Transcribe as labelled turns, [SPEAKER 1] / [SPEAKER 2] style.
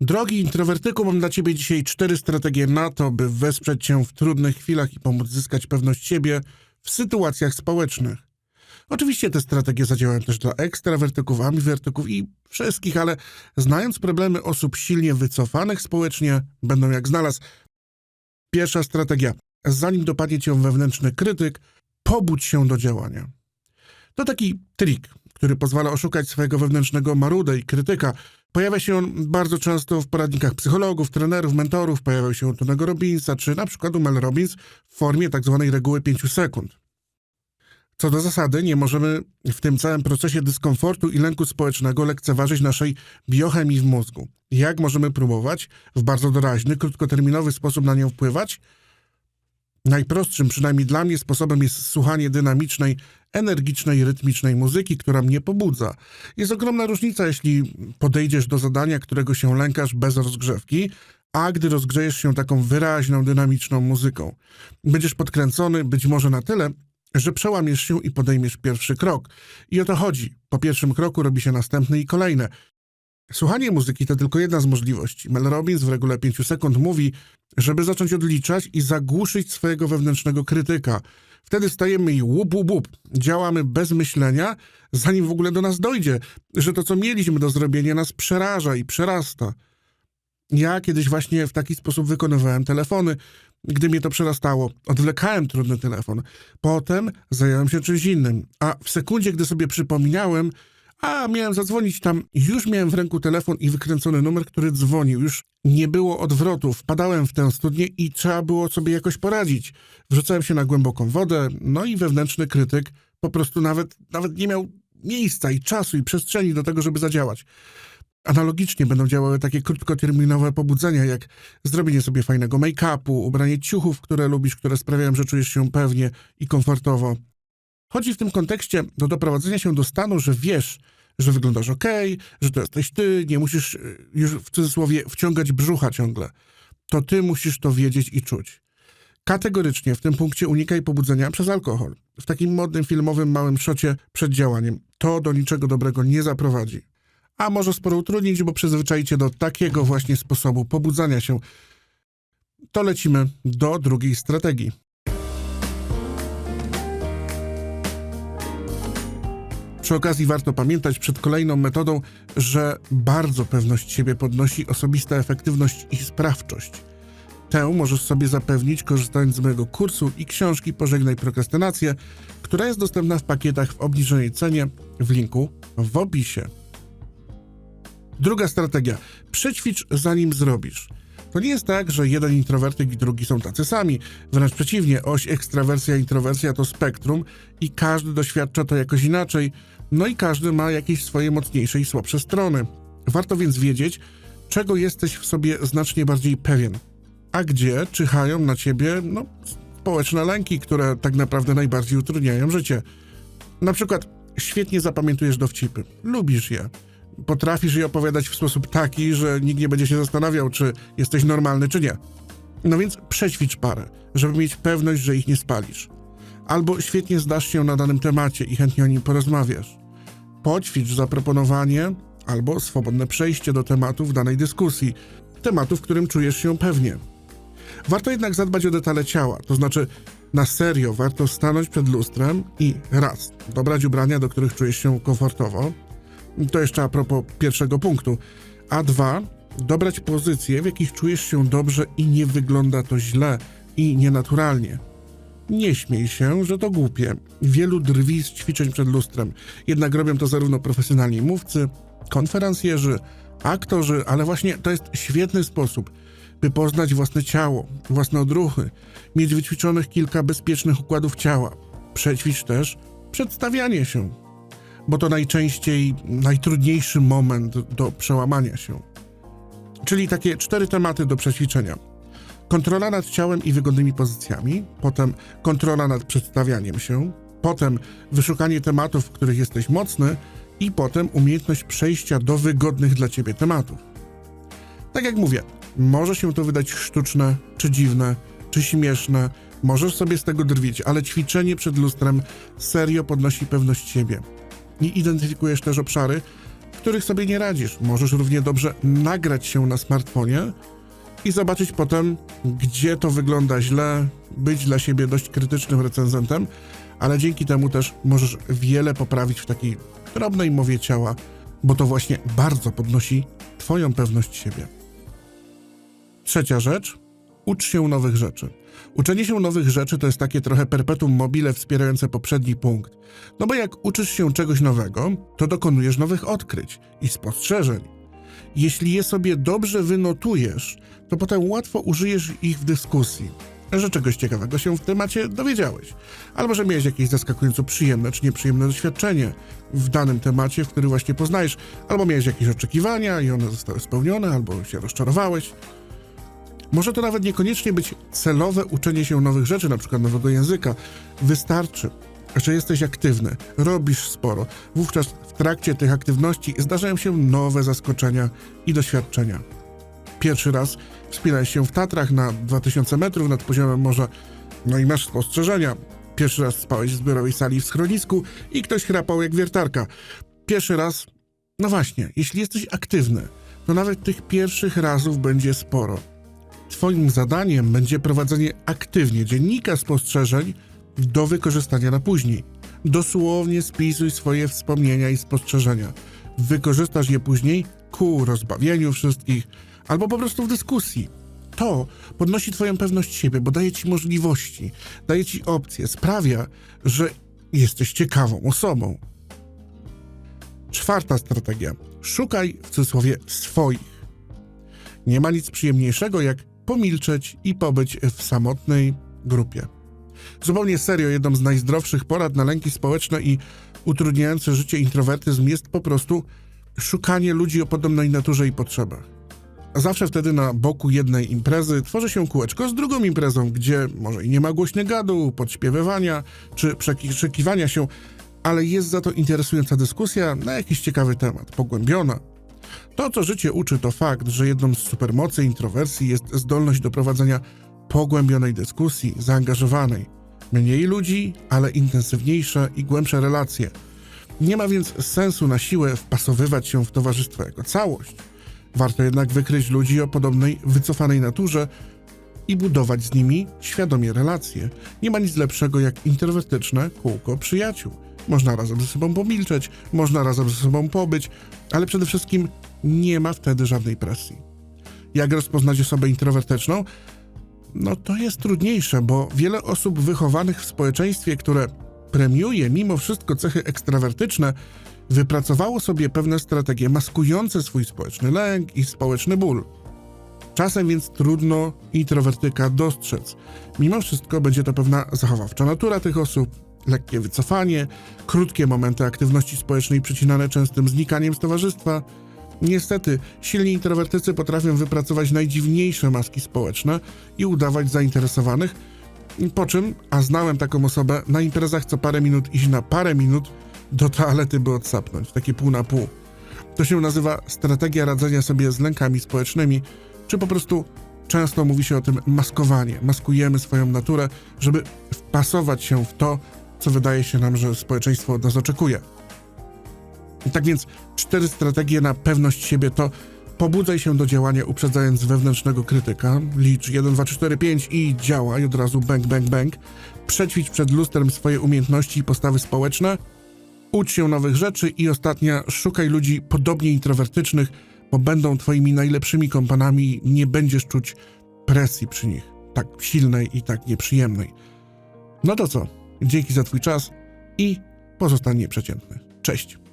[SPEAKER 1] Drogi introwertyku, mam dla ciebie dzisiaj cztery strategie na to, by wesprzeć cię w trudnych chwilach i pomóc zyskać pewność siebie w sytuacjach społecznych. Oczywiście te strategie zadziałają też dla ekstrawertyków, ambiwertyków i wszystkich, ale znając problemy osób silnie wycofanych społecznie, będą jak znalazł. Pierwsza strategia. Zanim dopadnie cię wewnętrzny krytyk, pobudź się do działania. To taki trik, który pozwala oszukać swojego wewnętrznego marudę i krytyka. Pojawia się on bardzo często w poradnikach psychologów, trenerów, mentorów. Pojawiał się u Tonego Robinsa, czy na przykład u Mel Robbins w formie tak zwanej reguły 5 sekund. Co do zasady, nie możemy w tym całym procesie dyskomfortu i lęku społecznego lekceważyć naszej biochemii w mózgu. Jak możemy próbować w bardzo doraźny, krótkoterminowy sposób na nią wpływać? Najprostszym, przynajmniej dla mnie, sposobem jest słuchanie dynamicznej, energicznej, rytmicznej muzyki, która mnie pobudza. Jest ogromna różnica, jeśli podejdziesz do zadania, którego się lękasz bez rozgrzewki, a gdy rozgrzejesz się taką wyraźną, dynamiczną muzyką. Będziesz podkręcony być może na tyle, że przełamiesz się i podejmiesz pierwszy krok. I o to chodzi. Po pierwszym kroku robi się następny i kolejne. Słuchanie muzyki to tylko jedna z możliwości. Mel Robbins w regule 5 sekund mówi, żeby zacząć odliczać i zagłuszyć swojego wewnętrznego krytyka. Wtedy stajemy i łup, łup, łup. Działamy bez myślenia, zanim w ogóle do nas dojdzie, że to, co mieliśmy do zrobienia, nas przeraża i przerasta. Ja kiedyś właśnie w taki sposób wykonywałem telefony. Gdy mnie to przerastało, odwlekałem trudny telefon. Potem zająłem się czymś innym. A w sekundzie, gdy sobie przypomniałem, a miałem zadzwonić tam, już miałem w ręku telefon i wykręcony numer, który dzwonił. Już nie było odwrotu. Wpadałem w tę studnię i trzeba było sobie jakoś poradzić. Wrzucałem się na głęboką wodę, no i wewnętrzny krytyk po prostu nawet, nawet nie miał miejsca i czasu i przestrzeni do tego, żeby zadziałać. Analogicznie będą działały takie krótkoterminowe pobudzenia, jak zrobienie sobie fajnego make-upu, ubranie ciuchów, które lubisz, które sprawiają, że czujesz się pewnie i komfortowo. Chodzi w tym kontekście do doprowadzenia się do stanu, że wiesz, że wyglądasz ok, że to jesteś ty, nie musisz y, już w cudzysłowie wciągać brzucha ciągle. To ty musisz to wiedzieć i czuć. Kategorycznie w tym punkcie unikaj pobudzenia przez alkohol. W takim modnym filmowym małym szocie przed działaniem. To do niczego dobrego nie zaprowadzi. A może sporo utrudnić, bo przyzwyczajcie do takiego właśnie sposobu pobudzania się. To lecimy do drugiej strategii. Przy okazji warto pamiętać przed kolejną metodą, że bardzo pewność siebie podnosi osobista efektywność i sprawczość. Tę możesz sobie zapewnić korzystając z mojego kursu i książki Pożegnaj prokrastynację, która jest dostępna w pakietach w obniżonej cenie w linku w opisie. Druga strategia. Przećwicz zanim zrobisz. To nie jest tak, że jeden introwertyk i drugi są tacy sami. Wręcz przeciwnie, oś ekstrawersja introwersja to spektrum i każdy doświadcza to jakoś inaczej. No i każdy ma jakieś swoje mocniejsze i słabsze strony. Warto więc wiedzieć, czego jesteś w sobie znacznie bardziej pewien, a gdzie czyhają na ciebie no, społeczne lęki, które tak naprawdę najbardziej utrudniają życie. Na przykład świetnie zapamiętujesz dowcipy, lubisz je potrafisz je opowiadać w sposób taki, że nikt nie będzie się zastanawiał, czy jesteś normalny, czy nie. No więc przećwicz parę, żeby mieć pewność, że ich nie spalisz. Albo świetnie zdasz się na danym temacie i chętnie o nim porozmawiasz. Poćwicz zaproponowanie albo swobodne przejście do tematu w danej dyskusji, tematu, w którym czujesz się pewnie. Warto jednak zadbać o detale ciała, to znaczy na serio warto stanąć przed lustrem i raz, dobrać ubrania, do których czujesz się komfortowo, to jeszcze a propos pierwszego punktu. A dwa, dobrać pozycje, w jakich czujesz się dobrze i nie wygląda to źle i nienaturalnie. Nie śmiej się, że to głupie. Wielu drwi z ćwiczeń przed lustrem, jednak robią to zarówno profesjonalni mówcy, konferencjerzy, aktorzy, ale właśnie to jest świetny sposób, by poznać własne ciało, własne odruchy, mieć wyćwiczonych kilka bezpiecznych układów ciała. Przećwicz też przedstawianie się bo to najczęściej najtrudniejszy moment do przełamania się. Czyli takie cztery tematy do przećwiczenia. Kontrola nad ciałem i wygodnymi pozycjami, potem kontrola nad przedstawianiem się, potem wyszukanie tematów, w których jesteś mocny i potem umiejętność przejścia do wygodnych dla ciebie tematów. Tak jak mówię, może się to wydać sztuczne, czy dziwne, czy śmieszne, możesz sobie z tego drwić, ale ćwiczenie przed lustrem serio podnosi pewność siebie i identyfikujesz też obszary, w których sobie nie radzisz. Możesz równie dobrze nagrać się na smartfonie i zobaczyć potem, gdzie to wygląda źle, być dla siebie dość krytycznym recenzentem, ale dzięki temu też możesz wiele poprawić w takiej drobnej mowie ciała, bo to właśnie bardzo podnosi Twoją pewność siebie. Trzecia rzecz. Ucz się nowych rzeczy. Uczenie się nowych rzeczy to jest takie trochę perpetuum mobile wspierające poprzedni punkt. No bo jak uczysz się czegoś nowego, to dokonujesz nowych odkryć i spostrzeżeń. Jeśli je sobie dobrze wynotujesz, to potem łatwo użyjesz ich w dyskusji, że czegoś ciekawego się w temacie dowiedziałeś, albo że miałeś jakieś zaskakująco przyjemne czy nieprzyjemne doświadczenie w danym temacie, w który właśnie poznajesz, albo miałeś jakieś oczekiwania i one zostały spełnione, albo się rozczarowałeś. Może to nawet niekoniecznie być celowe uczenie się nowych rzeczy, na przykład nowego języka. Wystarczy, że jesteś aktywny, robisz sporo. Wówczas trakcie tych aktywności zdarzają się nowe zaskoczenia i doświadczenia. Pierwszy raz wspinałeś się w Tatrach na 2000 metrów nad poziomem morza, no i masz spostrzeżenia. Pierwszy raz spałeś w zbiorowej sali w schronisku i ktoś chrapał jak wiertarka. Pierwszy raz, no właśnie, jeśli jesteś aktywny, to nawet tych pierwszych razów będzie sporo. Twoim zadaniem będzie prowadzenie aktywnie dziennika spostrzeżeń do wykorzystania na później. Dosłownie spisuj swoje wspomnienia i spostrzeżenia. Wykorzystasz je później ku rozbawieniu wszystkich albo po prostu w dyskusji. To podnosi Twoją pewność siebie, bo daje Ci możliwości, daje Ci opcje, sprawia, że jesteś ciekawą osobą. Czwarta strategia. Szukaj w cudzysłowie swoich. Nie ma nic przyjemniejszego jak pomilczeć i pobyć w samotnej grupie. Zupełnie serio, jedną z najzdrowszych porad na lęki społeczne i utrudniające życie introwertyzm jest po prostu szukanie ludzi o podobnej naturze i potrzebach. Zawsze wtedy na boku jednej imprezy tworzy się kółeczko z drugą imprezą, gdzie może i nie ma głośnych gadu, podśpiewywania czy przekrzykiwania się, ale jest za to interesująca dyskusja na jakiś ciekawy temat, pogłębiona, to, co życie uczy, to fakt, że jedną z supermocy introwersji jest zdolność do prowadzenia pogłębionej dyskusji, zaangażowanej. Mniej ludzi, ale intensywniejsze i głębsze relacje. Nie ma więc sensu na siłę wpasowywać się w towarzystwo jako całość. Warto jednak wykryć ludzi o podobnej, wycofanej naturze i budować z nimi świadomie relacje. Nie ma nic lepszego jak introwertyczne kółko przyjaciół. Można razem ze sobą pomilczeć, można razem ze sobą pobyć, ale przede wszystkim nie ma wtedy żadnej presji. Jak rozpoznać osobę introwertyczną? No to jest trudniejsze, bo wiele osób wychowanych w społeczeństwie, które premiuje mimo wszystko cechy ekstrawertyczne, wypracowało sobie pewne strategie maskujące swój społeczny lęk i społeczny ból. Czasem więc trudno introwertyka dostrzec. Mimo wszystko będzie to pewna zachowawcza natura tych osób, lekkie wycofanie, krótkie momenty aktywności społecznej przecinane częstym znikaniem z towarzystwa. Niestety, silni introwertycy potrafią wypracować najdziwniejsze maski społeczne i udawać zainteresowanych, po czym, a znałem taką osobę, na imprezach co parę minut iść na parę minut do toalety, by odsapnąć, takie pół na pół. To się nazywa strategia radzenia sobie z lękami społecznymi, czy po prostu często mówi się o tym maskowanie. Maskujemy swoją naturę, żeby wpasować się w to, co wydaje się nam, że społeczeństwo od nas oczekuje. Tak więc cztery strategie na pewność siebie to pobudzaj się do działania uprzedzając wewnętrznego krytyka, licz 1, 2, 3, 4, 5 i działaj od razu bang, bang, bang, przećwicz przed lustrem swoje umiejętności i postawy społeczne, ucz się nowych rzeczy i ostatnia, szukaj ludzi podobnie introwertycznych, bo będą twoimi najlepszymi kompanami i nie będziesz czuć presji przy nich, tak silnej i tak nieprzyjemnej. No to co? Dzięki za twój czas i pozostań nieprzeciętny. Cześć!